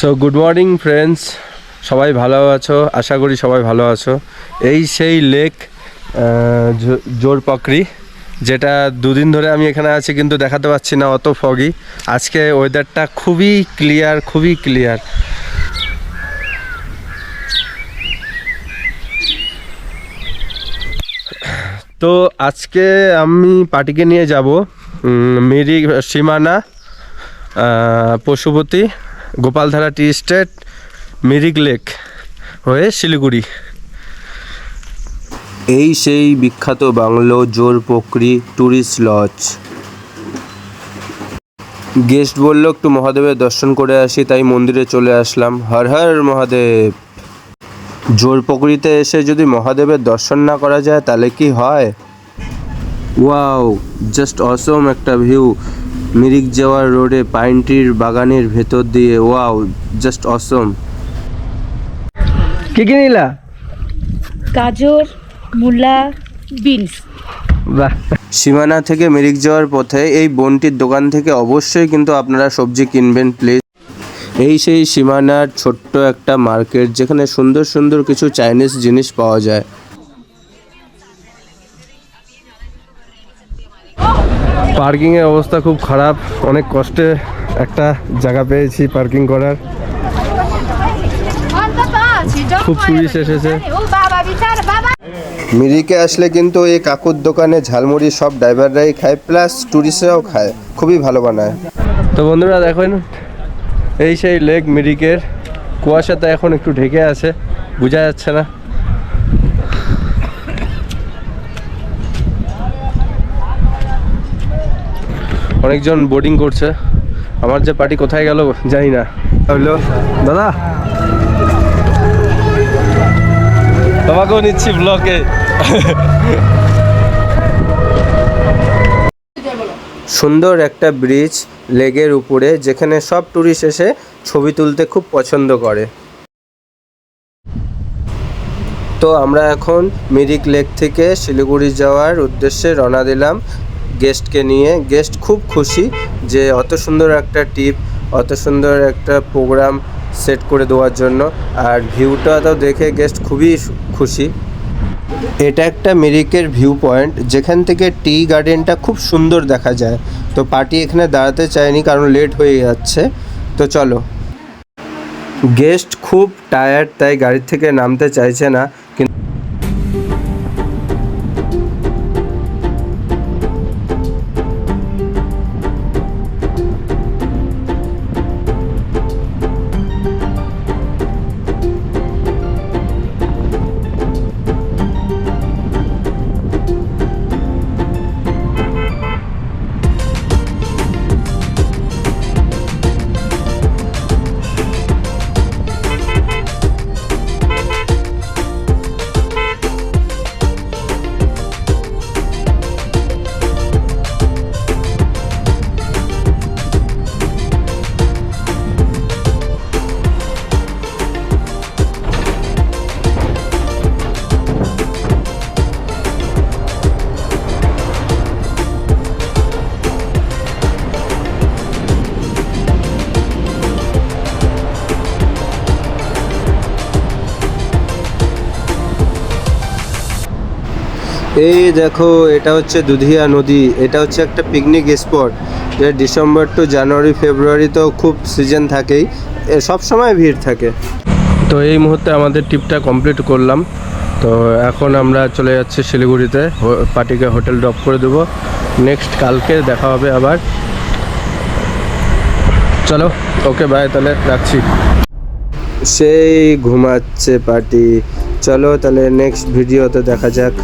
So good morning friends সবাই ভালো আছো? আশা করি সবাই ভালো আছো। এই সেই লেক জোর পাকড়ি, যেটা দুদিন ধরে আমি এখানে আছি, কিন্তু দেখাতে পাচ্ছি না, অত ফগি আজকে ওয়েদারটা খুবই ক্লিয়ার খুবই ক্লিয়ার তো আজকে আমি পার্টিকে নিয়ে যাব Mary, Simana Pashupati, Gopaldhara tea estate, Mirik lake হয়ে শিলিগুড়ি। এই সেই বিখ্যাত বাংলো জোর পকরি ট্যুরিস্ট লজ। গেস্ট বলল, একটু মহাদেবের দর্শন করে আসি। তাই মন্দিরে চলে আসলাম। হর হর মহাদেব। জোর পকরিতে এসে যদি মহাদেবের দর্শন না করা যায়, তাহলে কি হয়? ওয়াও, জাস্ট অসম একটা ভিউ। মিরিক যাওয়ার রোডে পাইন ট্রির বাগানের ভেতর দিয়ে ওয়াও জাস্ট অসম। কি কি নিলা? গাজর মূলা বিনস। বাহ। সীমানা থেকে মিরিক যাওয়ার পথে এই বনটির দোকান থেকে অবশ্যই কিন্তু আপনারা সবজি কিনবেন প্লিজ এই সেই সীমানার ছোট্ট একটা মার্কেট যেখানে সুন্দর সুন্দর কিছু চাইনিজ জিনিস পাওয়া যায়। পার্কিং এর অবস্থা খুব খারাপ। অনেক কষ্টে একটা জায়গা পেয়েছি পার্কিং করার। খুব টুরিস্ট এসেছে মিরিকে আসলে কিন্তু এই কাকুর দোকানে ঝালমুড়ি সব ড্রাইভাররাই খায় প্লাস টুরিস্টরাও খায়। খুবই ভালো বানায়। তো বন্ধুরা দেখেন এই সেই লেক মিরিকের। কুয়াশাতে এখন একটু ঢেকে আছে বোঝা যাচ্ছে না। অনেকজন বোর্ডিং করছে। আমার যে পার্টি কোথায় গেল জানি না। হ্যালো দাদা। তোমাকেও নিচ্ছি ব্লকে সুন্দর একটা ব্রিজ লেগের উপরে যেখানে সব টুরিস্ট এসে ছবি তুলতে খুব পছন্দ করে। তো আমরা এখন মিরিক লেক থেকে শিলিগুড়ি যাওয়ার উদ্দেশ্যে রওনা দিলাম। গেস্টকে নিয়ে গেস্ট খুব খুশি যে অত সুন্দর একটা টিপ অত সুন্দর একটা প্রোগ্রাম সেট করে দেওয়ার জন্য। আর ভিউটা তো দেখে গেস্ট খুবই খুশি। এটা একটা মিরিকের ভিউ পয়েন্ট যেখান থেকে টি গার্ডেনটা খুব সুন্দর দেখা যায়। তো পার্টি এখানে দাঁড়াতে চায়নি, কারণ লেট হয়ে যাচ্ছে। তো চলো। গেস্ট খুব টায়ার্ড তাই গাড়ি থেকে নামতে চাইছে না। এই দেখো এটা হচ্ছে দুধিয়া নদী। এটা হচ্ছে একটা পিকনিক স্পট যে ডিসেম্বর টু জানুয়ারি ফেব্রুয়ারি তো খুব সিজন থাকেই। সব সময় ভিড় থাকে। তো এই মুহূর্তে আমাদের ট্রিপটা কমপ্লিট করলাম। তো এখন আমরা চলে যাচ্ছি শিলিগুড়িতে। পার্টিকে হোটেল ড্রপ করে দেবো। নেক্সট কালকে দেখা হবে আবার। চলো ওকে বাই তাহলে রাখছি। সেই ঘুমাচ্ছে পার্টি চলো তাহলে নেক্সট ভিডিওতে দেখা যাক।